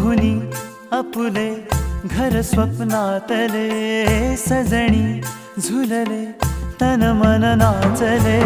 बघुनी अपुले घर स्वप्नातले सजणी झुलले तन मन नाचले.